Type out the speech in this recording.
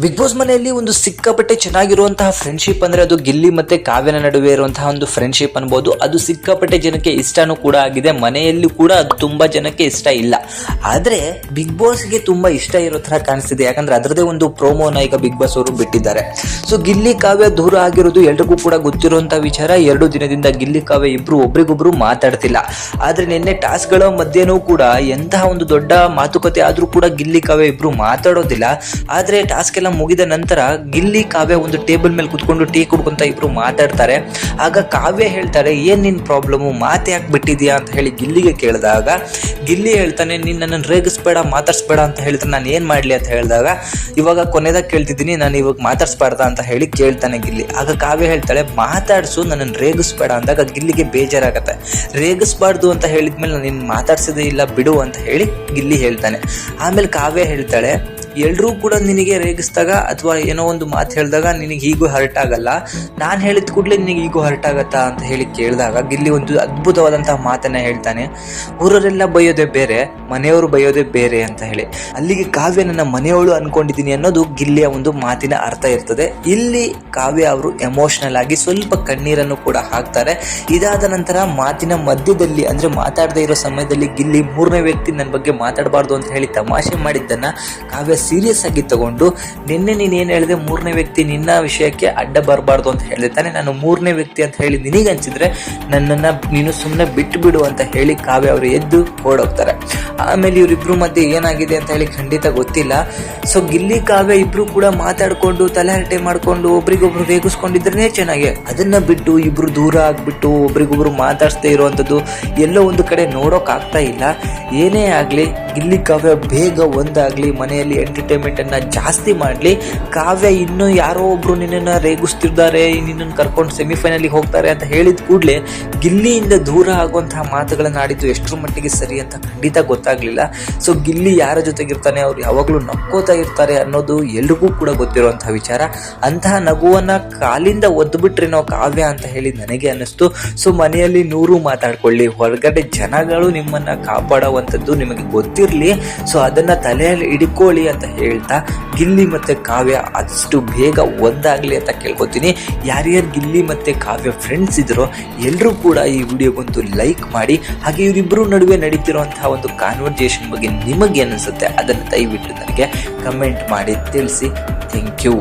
Big boss ಮನೆಯಲ್ಲಿ ಒಂದು ಸಿಕ್ಕಾಪಟ್ಟೆ ಚೆನ್ನಾಗಿರುವಂತಹ ಫ್ರೆಂಡ್ಶಿಪ್ ಅಂದ್ರೆ ಅದು ಗಿಲ್ಲಿ ಮತ್ತೆ ಕಾವ್ಯನ ನಡುವೆ ಇರುವಂತಹ ಒಂದು ಫ್ರೆಂಡ್ಶಿಪ್ ಅನ್ಬೋದು. ಅದು ಸಿಕ್ಕಾಪಟ್ಟೆ ಜನಕ್ಕೆ ಇಷ್ಟನೂ ಕೂಡ ಆಗಿದೆ. ಮನೆಯಲ್ಲಿ ಕೂಡ ಅದು ತುಂಬಾ ಜನಕ್ಕೆ ಇಷ್ಟ ಇಲ್ಲ. ಆದ್ರೆ ಬಿಗ್ ಬಾಸ್ಗೆ ತುಂಬಾ ಇಷ್ಟ ಇರೋ ತರ ಕಾಣಿಸ್ತಿದೆ. ಯಾಕಂದ್ರೆ ಅದರದೇ ಒಂದು ಪ್ರೋಮೋನ ಈಗ ಬಿಗ್ ಬಾಸ್ ಅವರು ಬಿಟ್ಟಿದ್ದಾರೆ. ಸೊ ಗಿಲ್ಲಿ ಕಾವ್ಯ ದೂರ ಆಗಿರೋದು ಎಲ್ರಿಗೂ ಕೂಡ ಗೊತ್ತಿರುವಂತಹ ವಿಚಾರ. ಎರಡು ದಿನದಿಂದ ಗಿಲ್ಲಿ ಕಾವ್ಯ ಇಬ್ರು ಒಬ್ರಿಗೊಬ್ರು ಮಾತಾಡ್ತಿಲ್ಲ. ಆದ್ರೆ ನಿನ್ನೆ ಟಾಸ್ಕ್ಗಳ ಮಧ್ಯೆನೂ ಕೂಡ ಎಂತಹ ಒಂದು ದೊಡ್ಡ ಮಾತುಕತೆ ಆದ್ರೂ ಕೂಡ ಗಿಲ್ಲಿ ಕಾವ್ಯ ಇಬ್ರು ಮಾತಾಡೋದಿಲ್ಲ. ಆದ್ರೆ ಟಾಸ್ಕ್ ಎಲ್ಲ ಮುಗಿದ ನಂತರ ಗಿಲ್ಲಿ, ಕಾವ್ಯ ಒಂದು ಟೇಬಲ್ ಮೇಲೆ ಕುತ್ಕೊಂಡು ಟೀ ಕುಡ್ಕೊಂತ ಇಬ್ರು ಮಾತಾಡ್ತಾರೆ. ಆಗ ಕಾವ್ಯ ಹೇಳ್ತಾರೆ, ಏನ್ ನಿನ್ ಪ್ರಾಬ್ಲಮ್ ಮಾತೆ ಯಾಕೆ ಬಿಟ್ಟಿದ್ಯಾ? ಅಂತ ಹೇಳಿ ಗಿಲ್ಲಿಗೆ ಕೇಳಿದಾಗ, ಗಿಲ್ಲಿ ಹೇಳ್ತಾನೆ, ನೀನ್ ನನ್ನನ್ನು ರೇಗಿಸ್ಬೇಡ, ಮಾತಾಡ್ಸ್ಬೇಡ ಅಂತ ಹೇಳಿದ್ರೆ ನಾನು ಏನು ಮಾಡ್ಲಿ? ಅಂತ ಹೇಳಿದಾಗ, ಇವಾಗ ಕೊನೆದಾಗ ಕೇಳ್ತಿದ್ದೀನಿ, ನಾನು ಇವಾಗ ಮಾತಾಡ್ಸ್ಬಾರ್ದ? ಅಂತ ಹೇಳಿ ಕೇಳ್ತಾನೆ ಗಿಲ್ಲಿ. ಆಗ ಕಾವ್ಯ ಹೇಳ್ತಾಳೆ, ಮಾತಾಡ್ಸು ನನ್ನನ್ನು ರೇಗಿಸ್ಬೇಡ. ಅಂದಾಗ ಗಿಲ್ಲಿಗೆ ಬೇಜಾರಾಗತ್ತೆ. ರೇಗಿಸ್ಬಾರ್ದು ಅಂತ ಹೇಳಿದ್ಮೇಲೆ ನಾನು ನಿನ್ನ ಮಾತಾಡ್ಸೋದೇ ಇಲ್ಲ, ಬಿಡು ಅಂತ ಹೇಳಿ ಗಿಲ್ಲಿ ಹೇಳ್ತಾನೆ. ಆಮೇಲೆ ಕಾವ್ಯ ಹೇಳ್ತಾಳೆ ಎಲ್ಲರೂ ಕೂಡ ನಿನಗೆ ರೇಗಿಸಿದಾಗ ಅಥವಾ ಏನೋ ಒಂದು ಮಾತು ಹೇಳಿದಾಗ ನಿನಗೆ ಹೀಗೂ ಹರ್ಟ್ ಆಗಲ್ಲ. ನಾನು ಹೇಳಿದ ಕೂಡಲೇ ನಿನಗೆ ಹೀಗೂ ಹರ್ಟ್ ಆಗತ್ತಾ ಅಂತ ಹೇಳಿ ಕೇಳಿದಾಗ ಗಿಲ್ಲಿ ಒಂದು ಅದ್ಭುತವಾದಂತಹ ಮಾತನ್ನ ಹೇಳ್ತಾನೆ. ಊರರೆಲ್ಲ ಬೈಯೋದೇ ಬೇರೆ, ಮನೆಯವರು ಬೈಯೋದೇ ಬೇರೆ ಅಂತ ಹೇಳಿ. ಅಲ್ಲಿಗೆ ಕಾವ್ಯ ನನ್ನ ಮನೆಯವಳು ಅನ್ಕೊಂಡಿದ್ದೀನಿ ಅನ್ನೋದು ಗಿಲ್ಲಿಯ ಒಂದು ಮಾತಿನ ಅರ್ಥ ಇರ್ತದೆ. ಇಲ್ಲಿ ಕಾವ್ಯ ಅವರು ಎಮೋಷನಲ್ ಆಗಿ ಸ್ವಲ್ಪ ಕಣ್ಣೀರನ್ನು ಕೂಡ ಹಾಕ್ತಾರೆ. ಇದಾದ ನಂತರ ಮಾತಿನ ಮಧ್ಯದಲ್ಲಿ ಅಂದ್ರೆ ಮಾತಾಡದೇ ಇರೋ ಸಮಯದಲ್ಲಿ ಗಿಲ್ಲಿ ಮೂರನೇ ವ್ಯಕ್ತಿ ನನ್ನ ಬಗ್ಗೆ ಮಾತಾಡಬಾರ್ದು ಅಂತ ಹೇಳಿ ತಮಾಷೆ ಮಾಡಿದ್ದನ್ನ ಕಾವ್ಯ ಸೀರಿಯಸ್ ಆಗಿ ತಗೊಂಡು ನಿನ್ನೆ ನೀನು ಏನು ಹೇಳಿದೆ? ಮೂರನೇ ವ್ಯಕ್ತಿ ನಿನ್ನ ವಿಷಯಕ್ಕೆ ಅಡ್ಡ ಬರಬಾರ್ದು ಅಂತ ಹೇಳಿದೆ. ನಾನು ಮೂರನೇ ವ್ಯಕ್ತಿ ಅಂತ ಹೇಳಿ ನಿನಗೆ ಅನ್ಸಿದ್ರೆ ನನ್ನನ್ನು ನೀನು ಸುಮ್ಮನೆ ಬಿಟ್ಟು ಬಿಡು ಅಂತ ಹೇಳಿ ಕಾವ್ಯ ಅವರು ಎದ್ದು ಓಡೋಗ್ತಾರೆ. ಆಮೇಲೆ ಇವರಿಬ್ರು ಮಧ್ಯೆ ಏನಾಗಿದೆ ಅಂತ ಹೇಳಿ ಖಂಡಿತ ಗೊತ್ತಿಲ್ಲ. ಸೊ ಗಿಲ್ಲಿ, ಕಾವ್ಯ ಇಬ್ರು ಕೂಡ ಮಾತಾಡ್ಕೊಂಡು ತಲೆಹರಟೆ ಮಾಡ್ಕೊಂಡು ಒಬ್ರಿಗೊಬ್ರು ರೇಗಿಸ್ಕೊಂಡಿದ್ರೆ ಚೆನ್ನಾಗಿ. ಅದನ್ನ ಬಿಟ್ಟು ಇಬ್ರು ದೂರ ಆಗ್ಬಿಟ್ಟು ಒಬ್ರಿಗೊಬ್ರು ಮಾತಾಡಿಸ್ದೇ ಇರುವಂಥದ್ದು ಎಲ್ಲೋ ಒಂದು ಕಡೆ ನೋಡೋಕ್ಕಾಗ್ತಾ ಇಲ್ಲ. ಏನೇ ಆಗಲಿ ಗಿಲ್ಲಿ ಕಾವ್ಯ ಬೇಗ ಒಂದಾಗ್ಲಿ, ಮನೆಯಲ್ಲಿ ಎಂಟರ್ಟೈನ್ಮೆಂಟ್ ಅನ್ನ ಜಾಸ್ತಿ ಮಾಡಲಿ. ಕಾವ್ಯ ಇನ್ನೂ ಯಾರೋ ಒಬ್ಬರು ನಿನ್ನನ್ನು ರೇಗಿಸ್ತಿದ್ದಾರೆ ನಿನ್ನನ್ನು ಕರ್ಕೊಂಡು ಸೆಮಿಫೈನಲಿಗೆ ಹೋಗ್ತಾರೆ ಅಂತ ಹೇಳಿದ ಕೂಡಲೇ ಗಿಲ್ಲಿಯಿಂದ ದೂರ ಆಗುವಂತಹ ಮಾತುಗಳನ್ನು ಆಡಿದ್ದು ಎಷ್ಟರ ಮಟ್ಟಿಗೆ ಸರಿ ಅಂತ ಖಂಡಿತ ಗೊತ್ತಾಗ್ಲಿಲ್ಲ. ಸೊ ಗಿಲ್ಲಿ ಯಾರ ಜೊತೆಗಿರ್ತಾನೆ, ಅವ್ರು ಯಾವಾಗಲೂ ನಕ್ಕೋತಾ ಇರ್ತಾರೆ ಅನ್ನೋದು ಎಲ್ರಿಗೂ ಕೂಡ ಗೊತ್ತಿರುವಂತಹ ವಿಚಾರ. ಅಂತಹ ನಗುವನ್ನ ಕಾಲಿಂದ ಒದ್ದುಬಿಟ್ರೇನೋ ಕಾವ್ಯ ಅಂತ ಹೇಳಿ ನನಗೆ ಅನ್ನಿಸ್ತು. ಸೊ ಮನೆಯಲ್ಲಿ ನೂರು ಮಾತಾಡ್ಕೊಳ್ಳಿ, ಹೊರಗಡೆ ಜನಗಳು ನಿಮ್ಮನ್ನ ಕಾಪಾಡುವಂಥದ್ದು ನಿಮಗೆ ಗೊತ್ತಿರಲಿ ಸೊ ಅದನ್ನ ತಲೆಯಲ್ಲಿ ಹಿಡ್ಕೊಳ್ಳಿ ಅಂತ ಹೇಳ್ತಾ, ಗಿಲ್ಲಿ ಮತ್ತೆ ಕಾವ್ಯ ಅಷ್ಟು ಬೇಗ ಒಂದಾಗ್ಲಿ ಅಂತ ಕೇಳ್ಕೊತೀನಿ. ಯಾರ್ಯಾರು ಗಿಲ್ಲಿ ಮತ್ತೆ ಕಾವ್ಯ ಫ್ರೆಂಡ್ಸ್ ಇದ್ರೋ ಎಲ್ಲರೂ ಕೂಡ ಈ ವಿಡಿಯೋಗೊಂದು ಲೈಕ್ ಮಾಡಿ, ಹಾಗೆ ಇವರಿಬ್ಬರು ನಡುವೆ ನಡೀತಿರುವಂತಹ ಒಂದು ಕಾನ್ವರ್ಜೇಷನ್ ಬಗ್ಗೆ ನಿಮಗೆ ಅನಿಸುತ್ತೆ ಅದನ್ನು ದಯವಿಟ್ಟು ನನಗೆ ಕಮೆಂಟ್ ಮಾಡಿ ತಿಳಿಸಿ. Thank you